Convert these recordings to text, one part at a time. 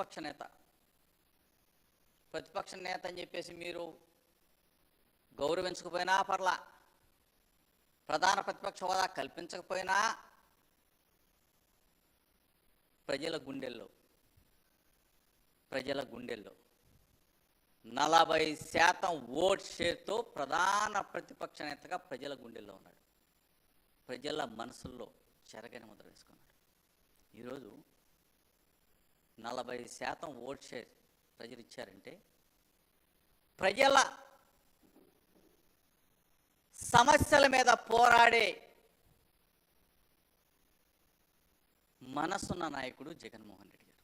ప్రతిపక్ష నేత. ప్రతిపక్ష నేత అని చెప్పేసి మీరు గౌరవించకపోయినా పర్లా ప్రధాన ప్రతిపక్ష హోదా కల్పించకపోయినా ప్రజల గుండెల్లో ప్రజల గుండెల్లో నలభై శాతం ఓట్ షేర్తో ప్రధాన ప్రతిపక్ష నేతగా ప్రజల గుండెల్లో ఉన్నాడు. ప్రజల మనసుల్లో చెరగని ముద్ర వేసుకున్నాడు. ఈరోజు నలభై శాతం ఓట్ షేర్ ప్రజలు ఇచ్చారంటే ప్రజల సమస్యల మీద పోరాడే మనసున్న నాయకుడు జగన్మోహన్ రెడ్డి గారు.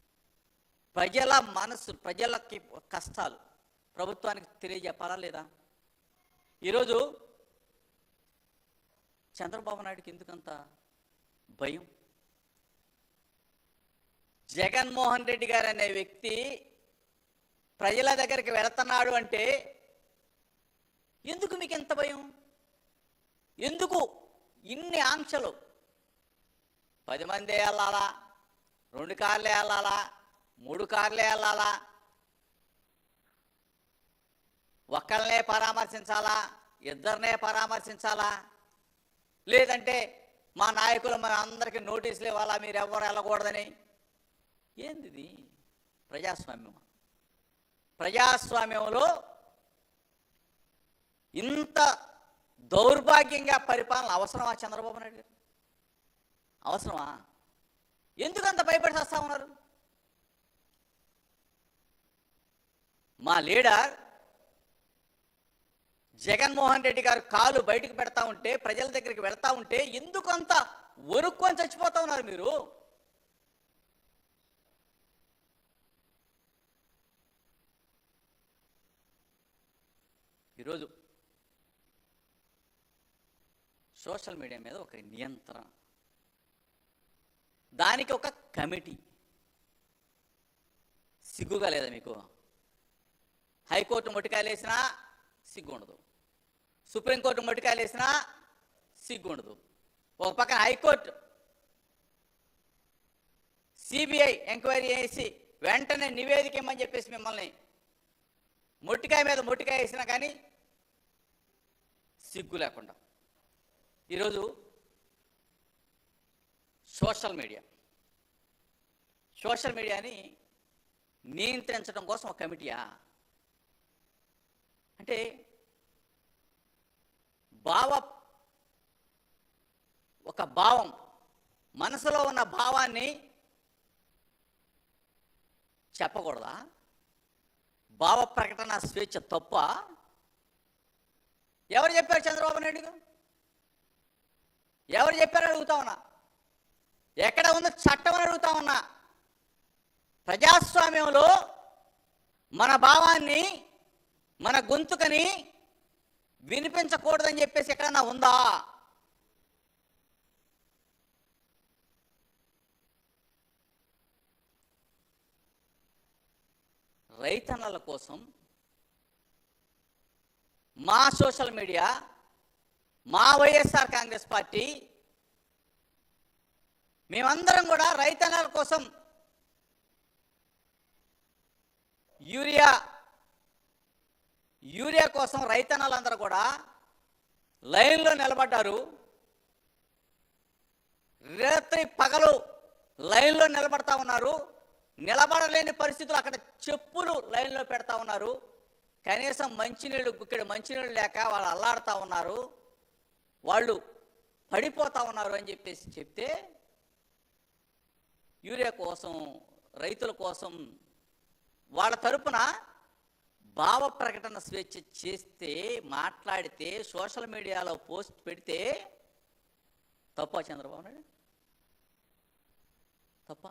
ప్రజల మనసు ప్రజలకి కష్టాలు ప్రభుత్వానికి తెలియజెప్పాలా లేదా? ఈరోజు చంద్రబాబు నాయుడుకి ఎందుకంత భయం? జగన్మోహన్ రెడ్డి గారు అనే వ్యక్తి ప్రజల దగ్గరికి వెళుతున్నాడు అంటే ఎందుకు మీకు ఎంత భయం? ఎందుకు ఇన్ని ఆంక్షలు? పది మంది వెళ్ళాలా? రెండు కార్లే వెళ్ళాలా? మూడు కార్లే వెళ్ళాలా? ఒక్కళ్ళనే పరామర్శించాలా? ఇద్దరినే పరామర్శించాలా? లేదంటే మా నాయకులు మన అందరికీ నోటీసులు ఇవ్వాలా? మీరు ఎవరు వెళ్ళకూడదని? ఏంది ప్రజాస్వామ్యం. ప్రజాస్వామ్యంలో ఇంత దౌర్భాగ్యంగా పరిపాలన అవసరమా చంద్రబాబు నాయుడు గారు? అవసరమా? ఎందుకంత భయపడి చేస్తా ఉన్నారు? మా లీడర్ జగన్మోహన్ రెడ్డి గారు కాలు బయటకు పెడతా ఉంటే ప్రజల దగ్గరికి వెళ్తా ఉంటే ఎందుకు అంత వణుక్కొని చచ్చిపోతా ఉన్నారు మీరు? ఈరోజు సోషల్ మీడియా మీద ఒక నియంత్రణ. దానికి ఒక కమిటీ. సిగ్గుగా లేదా మీకు? హైకోర్టు మొట్టికాయలేసినా సిగ్గు ఉండదు సుప్రీంకోర్టు మొట్టికాయలేసినా సిగ్గు ఉండదు ఒక పక్కన హైకోర్టు సిబిఐ ఎంక్వైరీ చేసి వెంటనే నివేదిక ఇమ్మని చెప్పేసి మిమ్మల్ని మొట్టికాయ మీద మొట్టికాయ వేసినా కానీ సిగ్గు లేకుండా. ఈరోజు సోషల్ మీడియా. సోషల్ మీడియాని నియంత్రించడం కోసం ఒక కమిటీయా? అంటే భావ ఒక భావం మనసులో ఉన్న భావాన్ని చెప్పకూడదా? భావ ప్రకటన స్వేచ్ఛ తప్ప ఎవరు చెప్పారు చంద్రబాబు నాయుడు ఎవరు చెప్పారు అడుగుతా ఉన్నా. ఎక్కడ ఉందో చట్టం అని అడుగుతా ఉన్నా. ప్రజాస్వామ్యంలో మన భావాన్ని మన గొంతుకని వినిపించకూడదని చెప్పేసి ఎక్కడన్నా ఉందా? రైతన్నల కోసం మా సోషల్ మీడియా మా వైఎస్ఆర్ కాంగ్రెస్ పార్టీ మేమందరం కూడా రైతన్నల కోసం యూరియా యూరియా కోసం రైతన్నలందరూ కూడా లైన్లో నిలబడ్డారు. రాత్రి పగలు లైన్లో నిలబడతా ఉన్నారు. నిలబడలేని పరిస్థితులు అక్కడ చెప్పులు లైన్లో పెడతా ఉన్నారు. కనీసం మంచినీళ్ళు ఇక్కడ మంచినీళ్ళు లేక వాళ్ళు అల్లాడుతూ ఉన్నారు. వాళ్ళు పడిపోతా ఉన్నారు అని చెప్పేసి చెప్తే యూరియా కోసం రైతుల కోసం వాళ్ళ తరపున భావ ప్రకటన స్వేచ్ఛ చేస్తే మాట్లాడితే సోషల్ మీడియాలో పోస్ట్ పెడితే తప్ప చంద్రబాబు నాయుడు? తప్ప?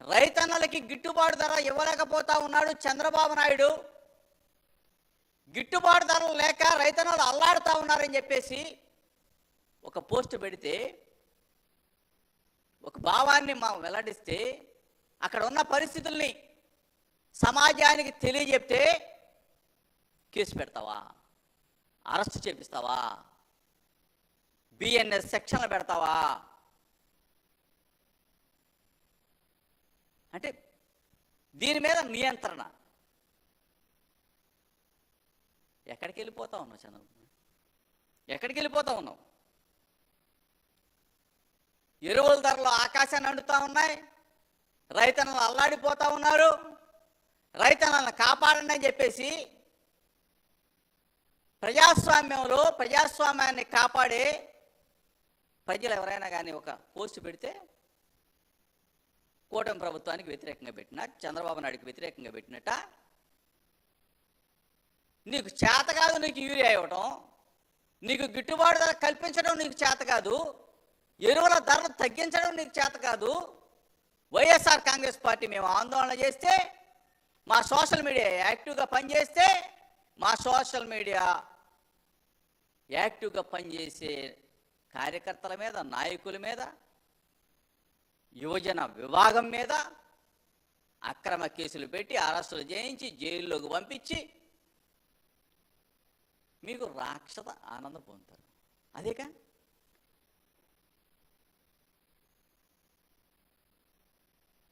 రైతన్నలకి గిట్టుబాటు ధర ఇవ్వలేకపోతా ఉన్నాడు చంద్రబాబు నాయుడు. గిట్టుబాటు ధరలు లేక రైతన్నలు అల్లాడుతా ఉన్నారని చెప్పేసి ఒక పోస్ట్ పెడితే ఒక భావాన్ని మా వెల్లడిస్తే అక్కడ ఉన్న పరిస్థితుల్ని సమాజానికి తెలియజెప్తే కేసు పెడతావా? అరెస్ట్ చేపిస్తావా? బిఎన్ఎస్ సెక్షన్లు పెడతావా? అంటే దీని మీద నియంత్రణ. ఎక్కడికి వెళ్ళిపోతా ఉన్నావు చంద్రబాబు? ఎక్కడికి వెళ్ళిపోతా ఉన్నావు? ఎరువుల ధరలు ఆకాశాన్ని అండుతూ ఉన్నాయి. రైతన్నలు అల్లాడిపోతూ ఉన్నారు. రైతన్నలను కాపాడండి అని చెప్పేసి ప్రజాస్వామ్యంలో ప్రజాస్వామ్యాన్ని కాపాడే ప్రజలు ఎవరైనా కానీ ఒక పోస్ట్ పెడితే కూటమి ప్రభుత్వానికి వ్యతిరేకంగా పెట్టిన చంద్రబాబు నాయుడుకి వ్యతిరేకంగా పెట్టినట్ట నీకు చేత కాదు నీకు యూరియా ఇవ్వటం. నీకు గిట్టుబాటు ధర కల్పించడం నీకు చేత కాదు. ఎరువుల ధరలు తగ్గించడం నీకు చేత కాదు. వైఎస్ఆర్ కాంగ్రెస్ పార్టీ మేము ఆందోళన చేస్తే మా సోషల్ మీడియా యాక్టివ్గా పనిచేస్తే మా సోషల్ మీడియా యాక్టివ్గా పనిచేసే కార్యకర్తల మీద నాయకుల మీద యువజన విభాగం మీద అక్రమ కేసులు పెట్టి అరెస్టులు చేయించి జైల్లోకి పంపించి మీకు రాక్షస ఆనందం పొందుతారు. అదేకా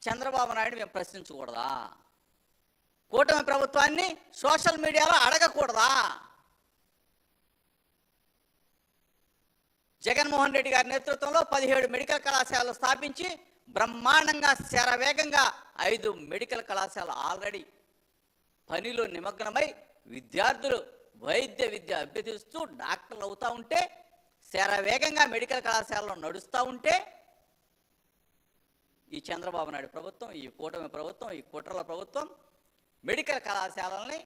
చంద్రబాబు నాయుడు మేము ప్రశ్నించకూడదా? కూటమి ప్రభుత్వాన్ని సోషల్ మీడియాలో అడగకూడదా? జగన్మోహన్ రెడ్డి గారి నేతృత్వంలో పదిహేడు మెడికల్ కళాశాలలు స్థాపించి బ్రహ్మాండంగా శరవేగంగా ఐదు మెడికల్ కళాశాల ఆల్రెడీ పనిలో నిమగ్నమై విద్యార్థులు వైద్య విద్య అభ్యర్థిస్తూ డాక్టర్లు అవుతూ ఉంటే శరవేగంగా మెడికల్ కళాశాలలో నడుస్తూ ఉంటే ఈ చంద్రబాబు నాయుడు ప్రభుత్వం ఈ కూటమి ప్రభుత్వం ఈ కుట్రల ప్రభుత్వం మెడికల్ కళాశాలని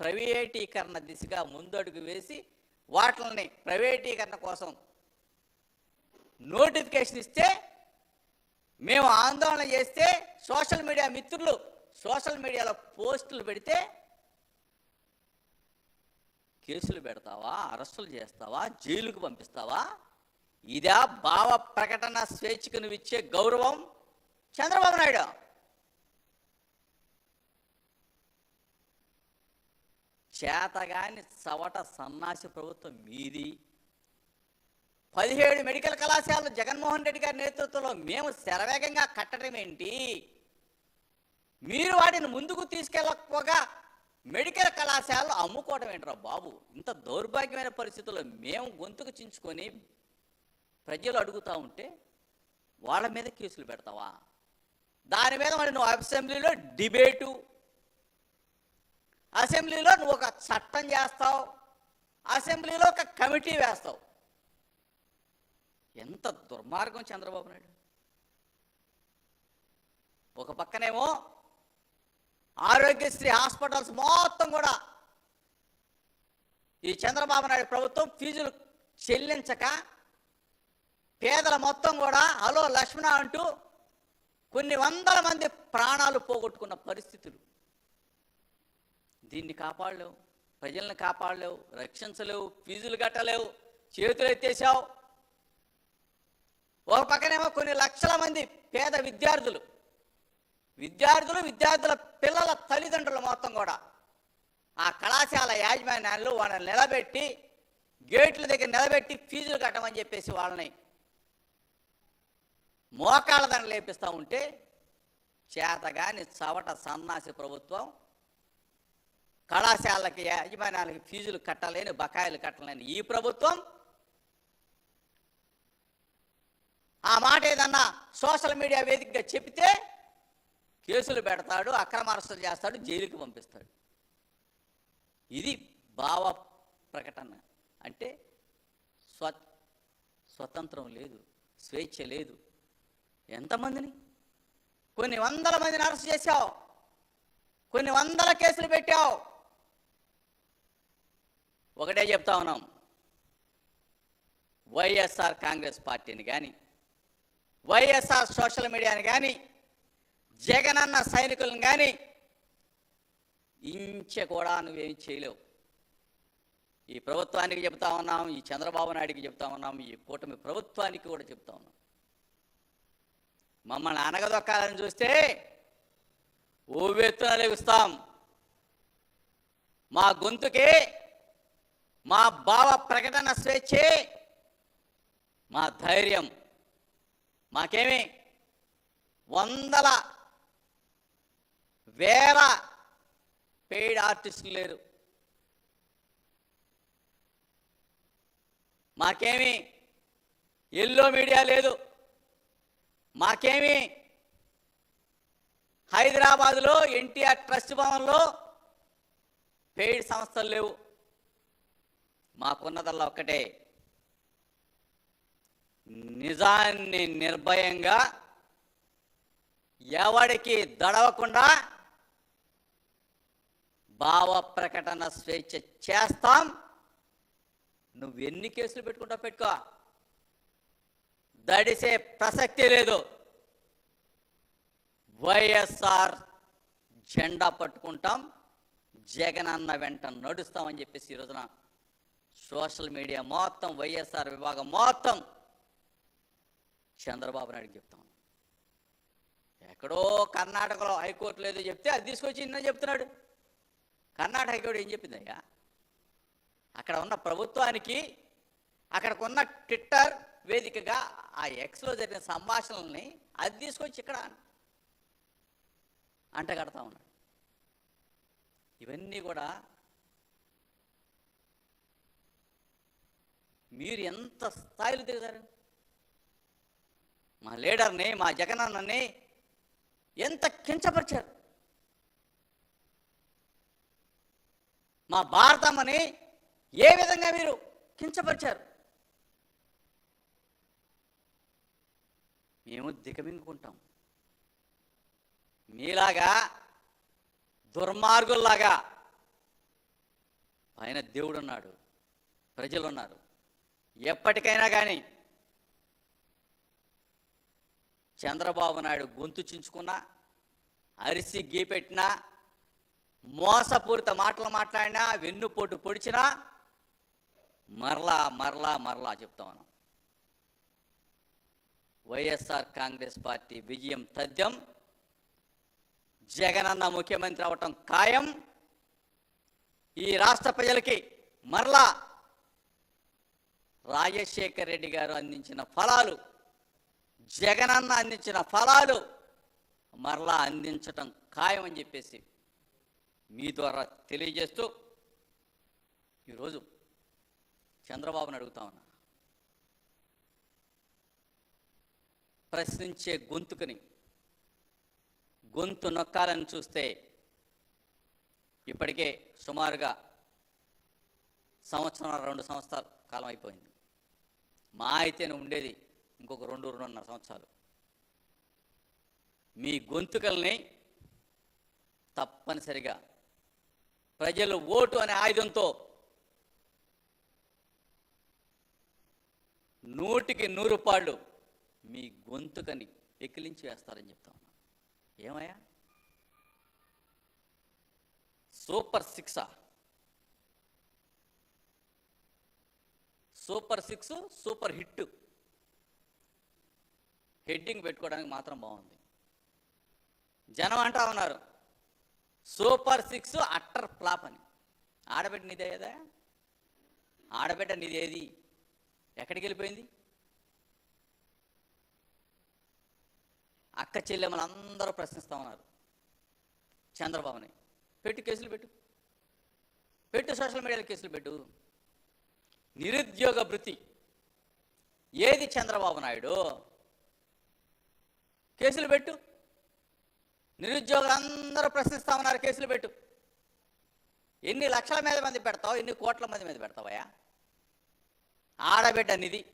ప్రైవేటీకరణ దిశగా ముందడుగు వేసి వాటిని ప్రైవేటీకరణ కోసం నోటిఫికేషన్ ఇస్తే మేము ఆందోళన చేస్తే సోషల్ మీడియా మిత్రులు సోషల్ మీడియాలో పోస్టులు పెడితే కేసులు పెడతావా అరెస్టులు చేస్తావా జైలుకు పంపిస్తావా? ఇదా భావ ప్రకటన స్వేచ్ఛకు నువ్వు ఇచ్చే గౌరవం చంద్రబాబు నాయుడు. చేతగాని చవట సన్నాసి ప్రభుత్వం మీది. పదిహేడు మెడికల్ కళాశాలలు జగన్మోహన్ రెడ్డి గారి నేతృత్వంలో మేము శరవేగంగా కట్టడం ఏంటి? మీరు వాటిని ముందుకు తీసుకెళ్ళకపోగా మెడికల్ కళాశాలలు అమ్ముకోవడం ఏంట్రా బాబు? ఇంత దౌర్భాగ్యమైన పరిస్థితుల్లో మేము గొంతుకు చించుకొని ప్రజలు అడుగుతూ ఉంటే వాళ్ళ మీద కేసులు పెడతావా? దాని మీద మరి నువ్వు అసెంబ్లీలో డిబేటు అసెంబ్లీలో నువ్వు ఒక చట్టం చేస్తావు అసెంబ్లీలో ఒక కమిటీ వేస్తావు. ఎంత దుర్మార్గం చంద్రబాబు నాయుడు. ఒక పక్కనేమో ఆరోగ్యశ్రీ హాస్పిటల్స్ మొత్తం కూడా ఈ చంద్రబాబు నాయుడు ప్రభుత్వం ఫీజులు చెల్లించక పేదల మొత్తం కూడా హలో లక్ష్మణ అంటూ కొన్ని వందల మంది ప్రాణాలు పోగొట్టుకున్న పరిస్థితులు. దీన్ని కాపాడలేవు ప్రజలను కాపాడలేవు రక్షించలేవు ఫీజులు కట్టలేవు చేతులు ఎత్తేసావు ఒక పక్కనేమో కొన్ని లక్షల మంది పేద విద్యార్థులు. విద్యార్థులు విద్యార్థుల పిల్లల తల్లిదండ్రులు మొత్తం కూడా. ఆ కళాశాల యాజమాన్యాలు వాళ్ళని నిలబెట్టి గేట్ల దగ్గర నిలబెట్టి ఫీజులు కట్టమని చెప్పేసి వాళ్ళని మోకాళ్ళ దండలు లేపిస్తూ ఉంటే చేతగాని చవట సన్నాసి ప్రభుత్వం కళాశాలకి యాజమాన్యాలకి ఫీజులు కట్టలేని బకాయిలు కట్టలేని ఈ ప్రభుత్వం ఆ మాట ఏదన్నా సోషల్ మీడియా వేదికగా చెబితే కేసులు పెడతాడు అక్రమ అరెస్టులు చేస్తాడు జైలుకి పంపిస్తాడు. ఇది భావ ప్రకటన. అంటే స్వ స్వతంత్రం లేదు స్వేచ్ఛ లేదు. ఎంతమందిని? కొన్ని వందల మందిని అరెస్ట్ చేశావు. కొన్ని వందల కేసులు పెట్టావు. ఒకటే చెప్తా ఉన్నాం. వైఎస్ఆర్ కాంగ్రెస్ పార్టీని కానీ వైఎస్ఆర్ సోషల్ మీడియాని కానీ జగనన్న సైనికులను కానీ ఇంచె కూడా నువ్వేం చేయలేవు. ఈ ప్రభుత్వానికి చెప్తా ఉన్నాం ఈ చంద్రబాబు నాయుడికి చెప్తా ఉన్నాం ఈ కూటమి ప్రభుత్వానికి కూడా చెప్తా ఉన్నాం. మమ్మల్ని అనగదొక్కాలని చూస్తే ఊవెత్తున లెగుస్తాం మా గొంతుకే మా భావ ప్రకటన స్వేచ్ఛే మా ధైర్యం. మాకేమి? వందల వేల పెయిడ్ ఆర్టిస్టులు లేరు. మాకేమీ? ఎల్లో మీడియా లేదు. మాకేమీ? హైదరాబాదులో ఎన్టీఆర్ ట్రస్ట్ భవన్లో పెయిడ్ సంస్థలు లేవు. మాకున్నదల్లా ఒక్కటే. నిజాన్ని నిర్భయంగా ఎవడికి దడవకుండా భావ ప్రకటన స్వేచ్ఛ చేస్తాం. నువ్వు ఎన్ని కేసులు పెట్టుకుంటావు పెట్టుకో. దడిసే ప్రసక్తి లేదు. వైఎస్ఆర్ జెండా పట్టుకుంటాం. జగన్ అన్న వెంట నడుస్తామని చెప్పేసి ఈ రోజున సోషల్ మీడియా మొత్తం వైఎస్ఆర్ విభాగం మొత్తం చంద్రబాబు నాయుడు చెప్తాం. ఎక్కడో కర్ణాటకలో హైకోర్టు లేదో చెప్తే అది తీసుకొచ్చి నిన్న చెప్తున్నాడు. కర్ణాటక హైకోర్టు ఏం చెప్పిందయ్యా? అక్కడ ఉన్న ప్రభుత్వానికి అక్కడికున్న ట్విట్టర్ వేదికగా ఆ ఎక్స్లో జరిగిన సంభాషణల్ని అది తీసుకొచ్చి ఇక్కడ అంటగడతా ఉన్నాడు. ఇవన్నీ కూడా మీరు ఎంత స్థాయిలో దిగుతారు? మా లీడర్ని మా జగనన్నని ఎంత కించపరిచారు? మా భారతమ్మని ఏ విధంగా మీరు కించపరిచారు? మేము దిగమింగుకుంటాం. మీలాగా దుర్మార్గుల్లాగా పైన దేవుడున్నాడు ప్రజలున్నారు. ప్రజలు ఉన్నారు ఎప్పటికైనా కానీ చంద్రబాబు నాయుడు గొంతు చించుకున్నా అరిసి గీపెట్టినా మోసపూరిత మాటలు మాట్లాడినా వెన్నుపోటు పొడిచినా మరలా మరలా మరలా చెప్తా ఉన్నాం. వైఎస్ఆర్ కాంగ్రెస్ పార్టీ విజయం తథ్యం జగనన్న ముఖ్యమంత్రి అవటం ఖాయం. ఈ రాష్ట్ర ప్రజలకి మరలా రాజశేఖర్ రెడ్డి గారు అందించిన ఫలాలు జగనన్న అందించిన ఫలాలు మరలా అందించటం ఖాయం అని చెప్పేసి మీ ద్వారా తెలియజేస్తూ ఈరోజు చంద్రబాబుని అడుగుతా ఉన్నా. ప్రశ్నించే గొంతుకుని గొంతు నొక్కాలని చూస్తే ఇప్పటికే సుమారుగా సంవత్సరం రెండు సంవత్సరాల కాలం అయిపోయింది. మా అయితేనే ఉండేది ఇంకొక రెండు రెండున్నర సంవత్సరాలు. మీ గొంతుకల్ని తప్పనిసరిగా ప్రజలు ఓటు అనే ఆయుధంతో నూటికి నూరు పాళ్ళు మీ గొంతుకని ఎక్కిలించి వేస్తారని చెప్తా ఉన్నా. ఏమయ్యా? Super సిక్సా? Super six super hit heading పెట్టుకోవడానికి మాత్రం బాగుంది. జనం అంటా ఉన్నారు సూపర్ సిక్స్ అట్టర్ ఫ్లాప్ అని. ఆడబిడ్డ నీదే కదా? ఆడబిడ్డ నీదేది ఎక్కడికి వెళ్ళిపోయింది? అక్క చెల్లెమ్మలు అందరూ ప్రశ్నిస్తూ ఉన్నారు చంద్రబాబుని. పెట్టు కేసులు పెట్టు. పెట్టు సోషల్ మీడియాలో కేసులు పెట్టు. నిరుద్యోగ భృతి. ఏది చంద్రబాబు నాయుడు? కేసులు పెట్టు. నిరుద్యోగులు అందరూ ప్రశ్నిస్తా ఉన్నారు కేసులు పెట్టు. ఎన్ని లక్షల మీద మంది పెడతావు ఎన్ని కోట్ల మంది మీద పెడతావయ్యా? ఆడబిడ్డ నిధి.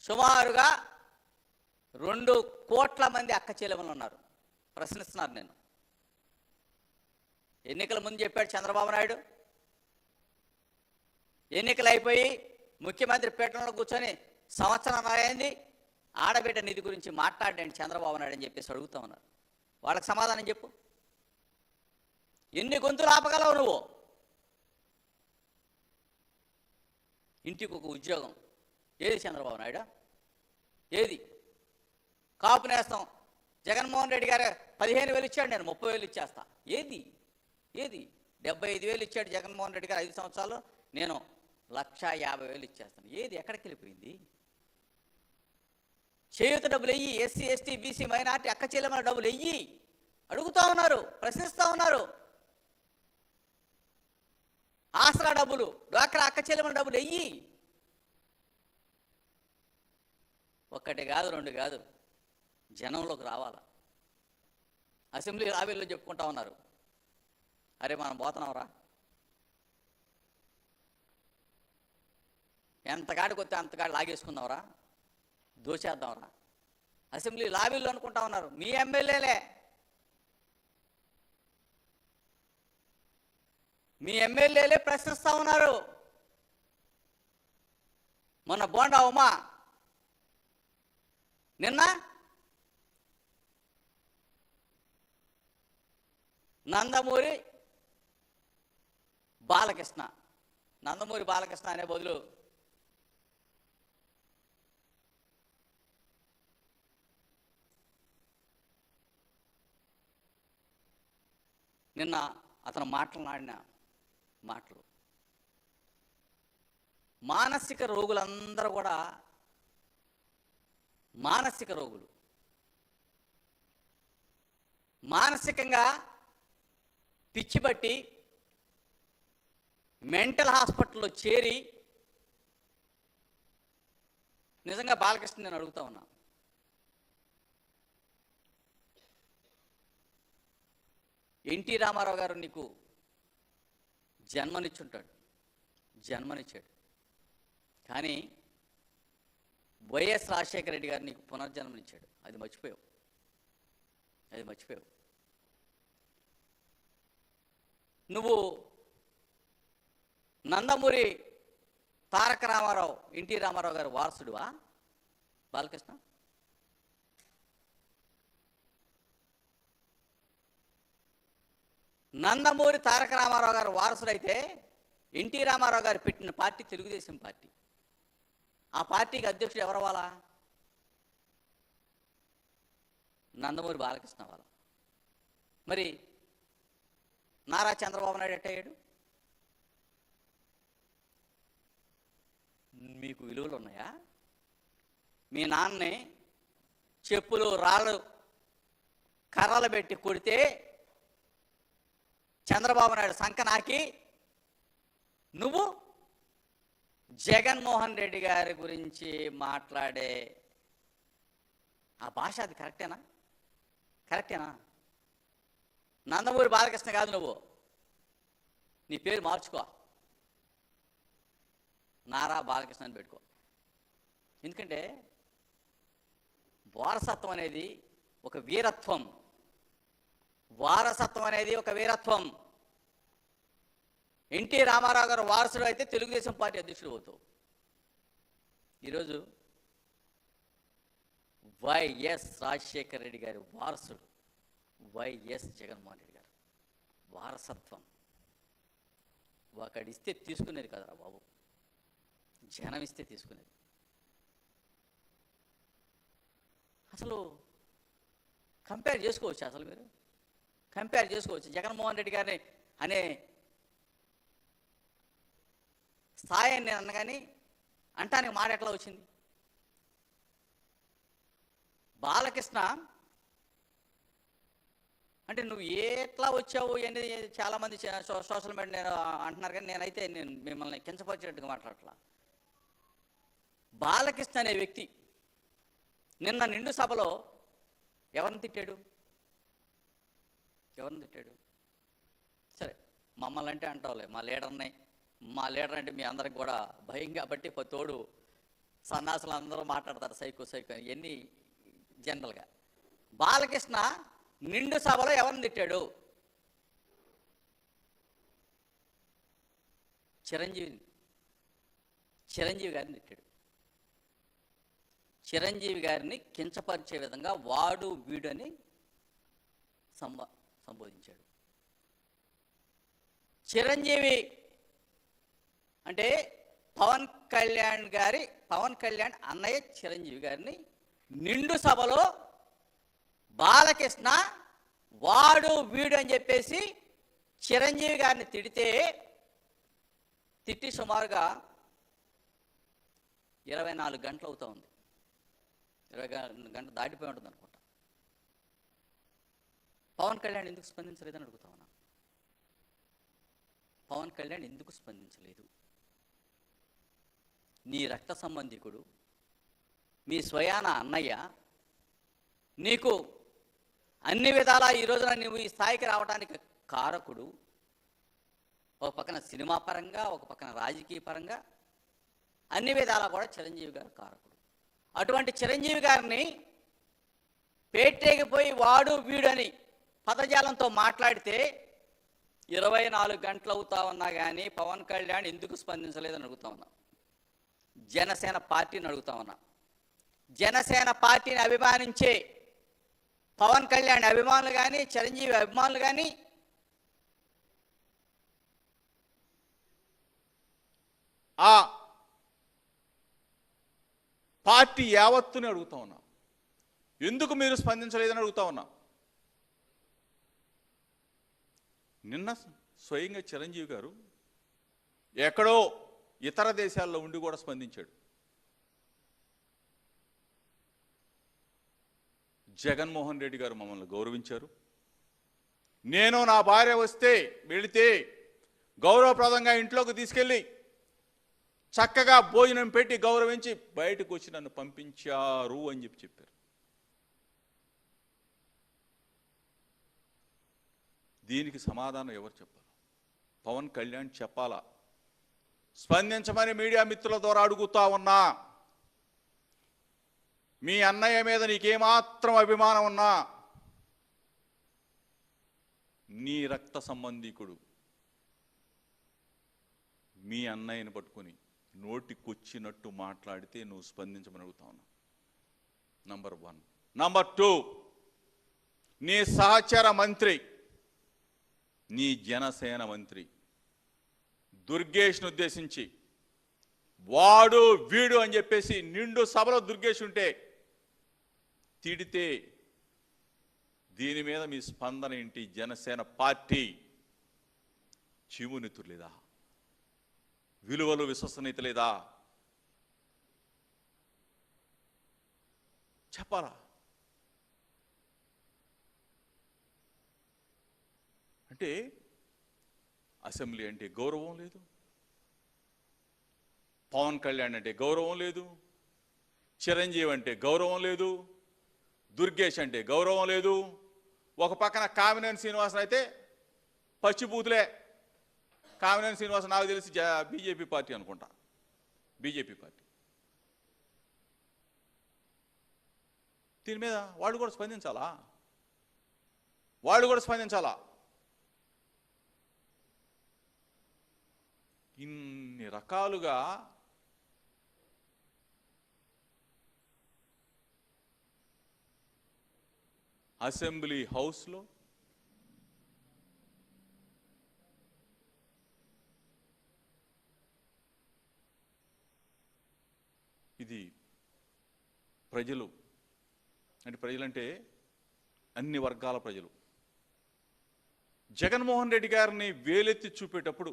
సుమారుగా రెండు కోట్ల మంది అక్క చెల్లెములు ఉన్నారు. ప్రశ్నిస్తున్నారు నేను. ఎన్నికల ముందు చెప్పాడు చంద్రబాబు నాయుడు. ఎన్నికలు అయిపోయి ముఖ్యమంత్రి పీఠంలో కూర్చొని సంవత్సరం అయింది. ఆడబిడ్డ నిధి గురించి మాట్లాడండి చంద్రబాబు నాయుడు అని చెప్పేసి అడుగుతా ఉన్నారు. వాళ్ళకి సమాధానం చెప్పు. ఎన్ని గొంతులు ఆపగలవు నువ్వు? ఇంటికి ఒక ఉద్యోగం. ఏది చంద్రబాబు నాయుడు? ఏది? కాపు నేస్తాం. జగన్మోహన్ రెడ్డి గారు పదిహేను వేలు ఇచ్చాడు నేను ముప్పై వేలు ఇచ్చేస్తా. ఏది? ఏది? డెబ్బై ఐదు వేలు ఇచ్చాడు జగన్మోహన్ రెడ్డి గారు ఐదు సంవత్సరాలు నేను లక్ష యాభై వేలు ఇచ్చేస్తాను. ఏది? ఎక్కడికి వెళ్ళిపోయింది? చేయూత డబ్బులు వెయ్యి ఎస్సీ ఎస్టీ బీసీ మైనార్టీ అక్క డబ్బులు వెయ్యి. అడుగుతా ఉన్నారు ప్రశ్నిస్తూ ఉన్నారు. ఆసరా డబ్బులు డ్వాక్రా అక్క డబ్బులు వెయ్యి. ఒక్కటి కాదు రెండు కాదు జనంలోకి రావాలా. అసెంబ్లీ లాబీల్లో చెప్పుకుంటా ఉన్నారు. అరే మనం పోతున్నాంరా ఎంత కాడికి వస్తే అంత కాడి లాగేసుకుందాంరా దోచేద్దాంరా. అసెంబ్లీ లాబీల్లో అనుకుంటా ఉన్నారు. మీ ఎమ్మెల్యేలే. మీ ఎమ్మెల్యేలే ప్రశ్నిస్తా ఉన్నారు. మొన్న బోండా ఉమా. నిన్న? నందమూరి బాలకృష్ణ. నందమూరి బాలకృష్ణ అనే బదులు నిన్న అతను మాట్లాడిన మాటలు. మానసిక రోగులందరూ కూడా మానసిక రోగులు. మానసికంగా పిచ్చిబట్టి మెంటల్ హాస్పిటల్లో చేరి నిజంగా బాలకృష్ణ నేను అడుగుతా ఉన్నా. ఎన్టీ రామారావు గారు నీకు జన్మనిచ్చుంటాడు. జన్మనిచ్చాడు. కానీ వైఎస్ రాజశేఖర రెడ్డి గారు నీకు పునర్జన్మనిచ్చాడు. అది మర్చిపోయావు. అది మర్చిపోయావు. నువ్వు నందమూరి తారక రామారావు ఎన్టీ రామారావు గారు వారసుడువా? బాలకృష్ణ? నందమూరి తారక రామారావు గారు వారసుడైతే ఎన్టీ రామారావు గారు పెట్టిన పార్టీ తెలుగుదేశం పార్టీ. ఆ పార్టీకి అధ్యక్షుడు ఎవరు వాళ్ళ నందమూరి బాలకృష్ణ వాళ్ళ మరి నారా చంద్రబాబు నాయుడు ఎట్టయ్యాడు మీకు విలువలు ఉన్నాయా? మీ నాన్నని చెప్పులు రాళ్ళు కర్రలు పెట్టి కొడితే చంద్రబాబు నాయుడు సంక నాకి. నువ్వు జగన్మోహన్ రెడ్డి గారి గురించి మాట్లాడే ఆ భాష అది కరెక్టేనా? కరెక్టేనా? నందమూరి బాలకృష్ణ కాదు నువ్వు. నీ పేరు మార్చుకో. నారా బాలకృష్ణ అని పెట్టుకో. ఎందుకంటే వారసత్వం అనేది ఒక వీరత్వం. వారసత్వం అనేది ఒక వీరత్వం. ఎన్టీ రామారావు గారు వారసుడు అయితే తెలుగుదేశం పార్టీ అధ్యక్షుడు అవుతావు. ఈరోజు వైఎస్ రాజశేఖర రెడ్డి గారి వారసుడు వైఎస్ జగన్మోహన్ రెడ్డి గారు. వారసత్వం. ఒకడి ఇస్తే తీసుకునేది కదరా బాబు. జనం ఇస్తే తీసుకునేది. అసలు కంపేర్ చేసుకోవచ్చు అసలు మీరు? కంపేర్ చేసుకోవచ్చు. జగన్మోహన్ రెడ్డి గారిని అనే స్థాయి అని నేను అన్నగాని అంటానికి మాట ఎట్లా వచ్చింది? బాలకృష్ణ అంటే నువ్వు ఎట్లా వచ్చావు అనేది చాలామంది సో- సోషల్ మీడియా నేను అంటున్నారు కానీ నేనైతే నేను మిమ్మల్ని కించపరిచినట్టుగా మాట్లాడట్లా. బాలకృష్ణ అనే వ్యక్తి నిన్న నిండు సభలో ఎవరిని తిట్టాడు? ఎవరిని తిట్టాడు? సరే మమ్మల్ని అంటే అంటావులే మా లీడర్ని. మా లీడర్ అంటే మీ అందరికి కూడా భయం కాబట్టి తోడు సన్నాసులు అందరూ మాట్లాడతారు సైకో సైకో ఇవన్నీ జనరల్గా. బాలకృష్ణ నిండు సభలో ఎవరిని తిట్టాడు? చిరంజీవిని. చిరంజీవి గారిని తిట్టాడు. చిరంజీవి గారిని కించపరిచే విధంగా వాడు వీడు అని సంబ సంబోధించాడు. చిరంజీవి అంటే పవన్ కళ్యాణ్ గారి పవన్ కళ్యాణ్ అన్నయ్య చిరంజీవి గారిని నిండు సభలో బాలకృష్ణ వాడు వీడు అని చెప్పేసి చిరంజీవి గారిని తిడితే తిట్టి సుమారుగా ఇరవై నాలుగు గంటలు అవుతూ ఉంది. ఇరవై గంటలు దాటిపోయి ఉంటుంది అనుకుంటా పవన్ కళ్యాణ్ ఎందుకు స్పందించలేదని అడుగుతా ఉన్నా. పవన్ కళ్యాణ్ ఎందుకు స్పందించలేదు? నీ రక్త సంబంధికుడు మీ స్వయాన అన్నయ్య నీకు అన్ని విధాలా ఈ రోజున నువ్వు ఈ స్థాయికి రావడానికి కారకుడు ఒక పక్కన సినిమా పరంగా ఒక పక్కన రాజకీయ పరంగా అన్ని విధాలా కూడా చిరంజీవి గారు కారకుడు. అటువంటి చిరంజీవి గారిని పేటేగిపోయి వాడు వీడని పదజాలంతో మాట్లాడితే ఇరవై నాలుగు గంటలు అవుతా ఉన్నా కానీ పవన్ కళ్యాణ్ ఎందుకు స్పందించలేదని అడుగుతా ఉన్నా. జనసేన పార్టీని అడుగుతా ఉన్నా. జనసేన పార్టీని అభిమానించే పవన్ కళ్యాణ్ అభిమానులు కానీ చిరంజీవి అభిమానులు కానీ ఆ పార్టీ యావత్తుని అడుగుతా ఉన్నా. ఎందుకు మీరు స్పందించలేదని అడుగుతా ఉన్నా. నిన్న స్వయంగా చిరంజీవి గారు ఎక్కడో ఇతర దేశాల్లో ఉండి కూడా స్పందించాడు. జగన్మోహన్ రెడ్డి గారు మమ్మల్ని గౌరవించారు. నేను నా భార్య వస్తే వెళితే గౌరవప్రదంగా ఇంట్లోకి తీసుకెళ్ళి చక్కగా భోజనం పెట్టి గౌరవించి బయటకు వచ్చి నన్ను పంపించారు అని చెప్పి చెప్పారు. దీనికి సమాధానం ఎవరు చెప్పాలి పవన్ కళ్యాణ్ చెప్పాలా? స్పందించమని మీడియా మిత్రుల ద్వారా అడుగుతా ఉన్నా. మీ అన్నయ్య మీద నీకేమాత్రం అభిమానం ఉన్నా. నీ రక్త సంబంధికుడు మీ అన్నయ్యని పట్టుకొని నోటికొచ్చినట్టు మాట్లాడితే నువ్వు స్పందించమని అడుగుతా ఉన్నా. నంబర్ వన్ నంబర్ టూ నీ సహచర మంత్రి నీ జనసేన మంత్రి. దుర్గేష్ను ఉద్దేశించి వాడు వీడు అని చెప్పేసి నిండు సభలో దుర్గేష్ ఉంటే తిడితే దీని మీద మీ స్పందన ఏంటి? జనసేన పార్టీ చివునితురు లేదా విలువలు విశ్వసనీయత లేదా? చెప్పాలా? అంటే అసెంబ్లీ అంటే గౌరవం లేదు. పవన్ కళ్యాణ్ అంటే గౌరవం లేదు. చిరంజీవి అంటే గౌరవం లేదు. దుర్గేష్ అంటే గౌరవం లేదు. ఒక పక్కన కామినేని శ్రీనివాసన్ అయితే పచ్చిబూతులే కామినేని శ్రీనివాసన్ నాకు తెలిసి బీజేపీ పార్టీ అనుకుంటా. BJP party. దీని మీద వాళ్ళు కూడా స్పందించాలా? వాళ్ళు కూడా స్పందించాలా? ఇన్ని రకాలుగా అసెంబ్లీ హౌస్లో ఇది ప్రజలు అంటే ప్రజలంటే అన్ని వర్గాల ప్రజలు. జగన్మోహన్ రెడ్డి గారిని వేలెత్తి చూపేటప్పుడు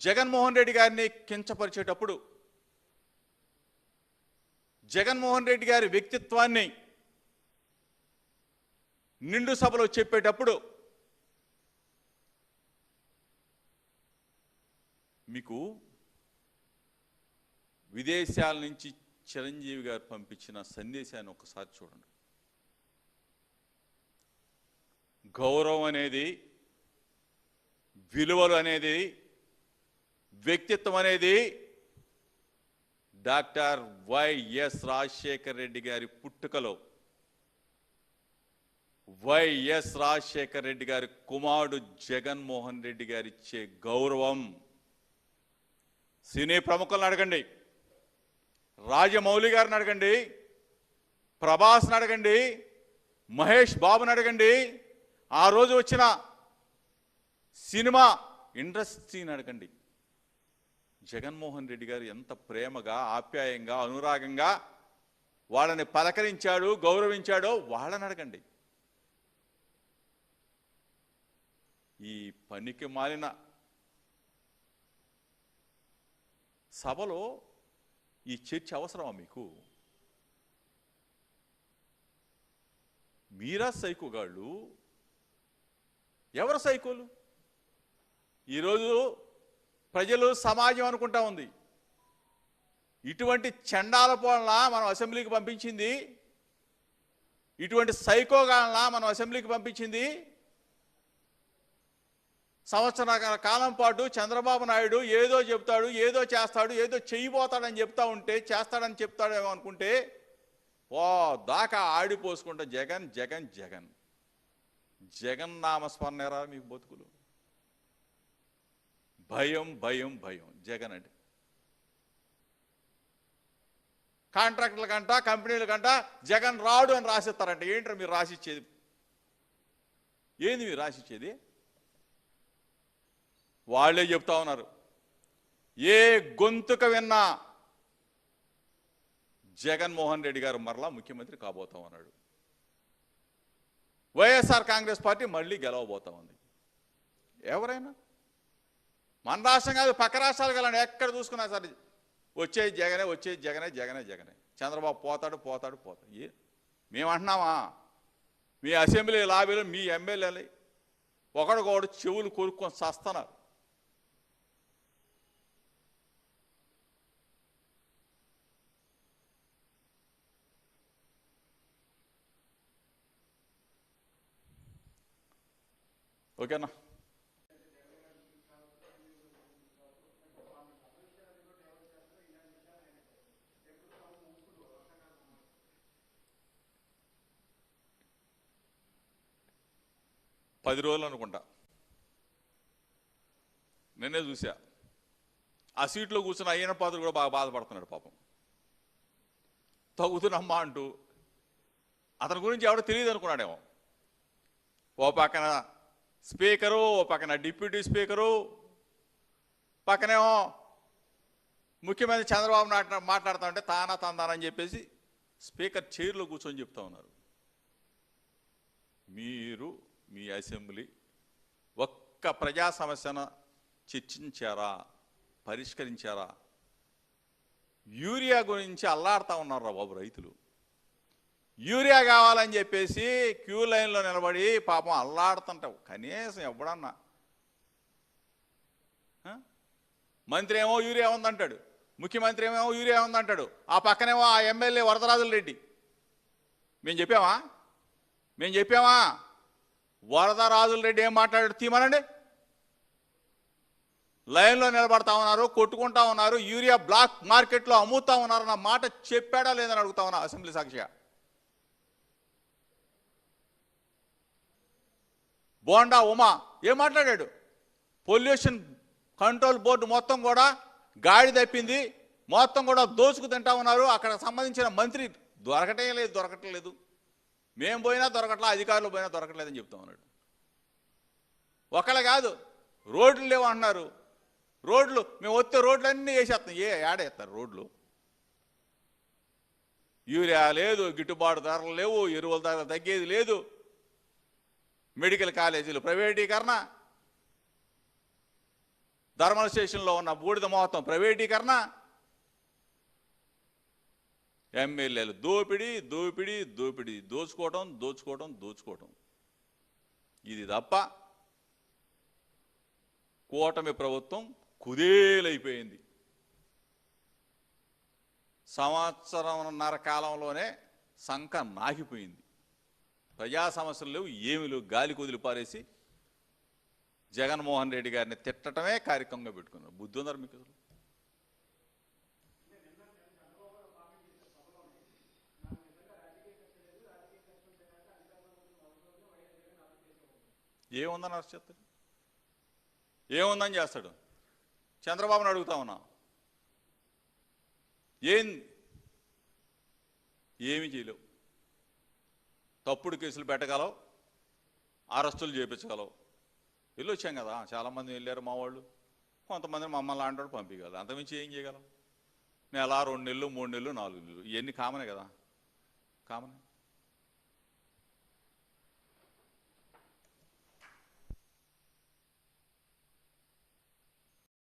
జగన్మోహన్ రెడ్డి గారిని కించపరిచేటప్పుడు జగన్మోహన్ రెడ్డి గారి వ్యక్తిత్వాన్ని నిండు సభలో చెప్పేటప్పుడు మీకు విదేశాల నుంచి చిరంజీవి గారు పంపించిన సందేశాన్ని ఒకసారి చూడండి. గౌరవం అనేది విలువలు అనేది వ్యక్తిత్వం అనేది డాక్టర్ వైఎస్ రాజశేఖర్ రెడ్డి గారి పుట్టుకలో. వైఎస్ రాజశేఖర్ రెడ్డి గారి కుమారుడు జగన్మోహన్ రెడ్డి గారు ఇచ్చే గౌరవం. సినీ ప్రముఖులను అడగండి. రాజమౌళి గారిని అడగండి. ప్రభాస్ని అడగండి. మహేష్ బాబుని అడగండి. ఆ రోజు వచ్చిన సినిమా ఇండస్ట్రీని అడగండి. జగన్మోహన్ రెడ్డి గారు ఎంత ప్రేమగా ఆప్యాయంగా అనురాగంగా వాళ్ళని పలకరించాడు గౌరవించాడో వాళ్ళని అడగండి. ఈ పనికి మాలిన సభలో ఈ చర్చ అవసరమా మీకు? మీరా సైకోగాళ్ళు ఎవరు సైకోలు? ఈరోజు ప్రజలు సమాజం అనుకుంటా ఉంది. ఇటువంటి చండాల పోలన మనం అసెంబ్లీకి పంపించింది? ఇటువంటి సైకోగాలన మనం అసెంబ్లీకి పంపించింది? సంవత్సర కాలం పాటు చంద్రబాబు నాయుడు ఏదో చెప్తాడు ఏదో చేస్తాడు ఏదో చెయ్యిపోతాడని చెప్తా ఉంటే చేస్తాడని చెప్తాడేమో అనుకుంటే ఓ దాకా ఆడిపోసుకుంటా జగన్ జగన్ జగన్. జగన్ నామస్మరణరా మీకు బతుకులు. భయం భయం భయం. జగన్ అంటే. కాంట్రాక్టుల కంట కంపెనీల కంట జగన్ రాడు అని రాసిస్తారంట. ఏంటో మీరు రాసిచ్చేది? ఏంది మీరు రాసిచ్చేది? వాళ్ళే చెప్తా ఉన్నారు. ఏ గొంతుక విన్నా జగన్మోహన్ రెడ్డి గారు మరలా ముఖ్యమంత్రి కాబోతా ఉన్నాడు. వైఎస్ఆర్ కాంగ్రెస్ పార్టీ మళ్ళీ గెలవబోతా ఉంది. ఎవరైనా? మన రాష్ట్రం కాదు పక్క రాష్ట్రాలు కలండి ఎక్కడ చూసుకున్నా సరే వచ్చేది జగనే వచ్చేది జగనే జగనే జగనే. చంద్రబాబు పోతాడు పోతాడు పోతాడు. ఏ? మేము అంటున్నామా మీ అసెంబ్లీ లాబీలో మీ ఎమ్మెల్యేలు ఒకడికొకడు చెవులు కొనుక్కొని చస్తున్నారు ఓకేనా? పది రోజులు అనుకుంటా. నిన్నే చూసా. ఆ సీట్లో కూర్చున్న అయ్యన పాత్ర కూడా బాగా బాధపడుతున్నాడు పాపం. తగ్గుతున్నమ్మా అంటూ అతని గురించి ఎవడో తెలియదు అనుకున్నాడేమో. ఓ పక్కన స్పీకరు ఓ పక్కన డిప్యూటీ స్పీకరు పక్కనేమో ముఖ్యమంత్రి చంద్రబాబు నాట మాట్లాడుతూ ఉంటే తానా తందానని చెప్పేసి స్పీకర్ చైర్లో కూర్చొని చెప్తా ఉన్నారు. మీరు మీ అసెంబ్లీ ఒక్క ప్రజా సమస్యను చర్చించారా? పరిష్కరించారా? యూరియా గురించి అల్లాడుతూ ఉన్నారు బాబు రైతులు. యూరియా కావాలని చెప్పేసి క్యూ లైన్లో నిలబడి పాపం అల్లాడుతుంటావు. కనీసం ఎప్పుడన్నా. మంత్రి ఏమో యూరియా ఉందంటాడు. ముఖ్యమంత్రి ఏమో యూరియా ఉందంటాడు. ఆ పక్కనేమో ఆ ఎమ్మెల్యే వరదరాజుల రెడ్డి. మేము చెప్పామా? మేము చెప్పామా? వరదరాజుల రెడ్డి ఏం మాట్లాడాడు? తీమనండి. లైన్లో నిలబడతా ఉన్నారు కొట్టుకుంటా ఉన్నారు యూరియా బ్లాక్ మార్కెట్లో అమ్ముతా ఉన్నారన్న మాట చెప్పాడా లేదని అడుగుతా ఉన్నా అసెంబ్లీ సాక్షిగా. బోండా ఉమా ఏం మాట్లాడాడు? పొల్యూషన్ కంట్రోల్ బోర్డు మొత్తం కూడా గాడి తప్పింది మొత్తం కూడా దోచుకు తింటా ఉన్నారు అక్కడ సంబంధించిన మంత్రి దొరకటం లేదు దొరకటం లేదు. మేము పోయినా దొరకట్లా అధికారులు పోయినా దొరకట్లేదని చెప్తా ఉన్నాడు ఒకళ్ళు కాదు రోడ్లు లేవు అంటున్నారు. రోడ్లు మేము వస్తే రోడ్లు అన్నీ వేసేస్తాం. ఏ ఏడేస్తారు రోడ్లు? యూరియా లేదు గిట్టుబాటు ధరలు లేవు ఎరువుల ధరలు తగ్గేది లేదు. మెడికల్ కాలేజీలు ప్రైవేటీకరణ. ధర్మల స్టేషన్లో ఉన్న బూడిద మొత్తం ప్రైవేటీకరణ. ఎమ్మెల్యేలు దోపిడీ దోపిడీ దోపిడీ. దోచుకోవటం దోచుకోవటం దోచుకోవటం. ఇది తప్ప కూటమి ప్రభుత్వం కుదేలైపోయింది. సంవత్సరంన్నర కాలంలోనే సంక నాగిపోయింది. ప్రజా సమస్యలు లేవు ఏమి లేవు. గాలి కుదిలి పారేసి జగన్మోహన్ రెడ్డి గారిని తిట్టడమే కార్యక్రమంగా పెట్టుకున్నారు. బుద్ధి ఉందరు మీకు ఏముందని అరెస్ట్ చేస్తాడు? ఏముందని చేస్తాడు? చంద్రబాబుని అడుగుతా ఉన్నా. ఏం? ఏమి చేయలేవు. తప్పుడు కేసులు పెట్టగలవు అరెస్టులు చేయించగలవు. వెళ్ళి వచ్చాం కదా. చాలామంది వెళ్ళారు మా వాళ్ళు. కొంతమంది మమ్మల్ని అంటాడు పంపించగలరు. అంతమించి ఏం చేయగలం? నెల రెండు నెలలు మూడు నెలలు నాలుగు నెలలు. ఇవన్నీ కామనే కదా. కామనే?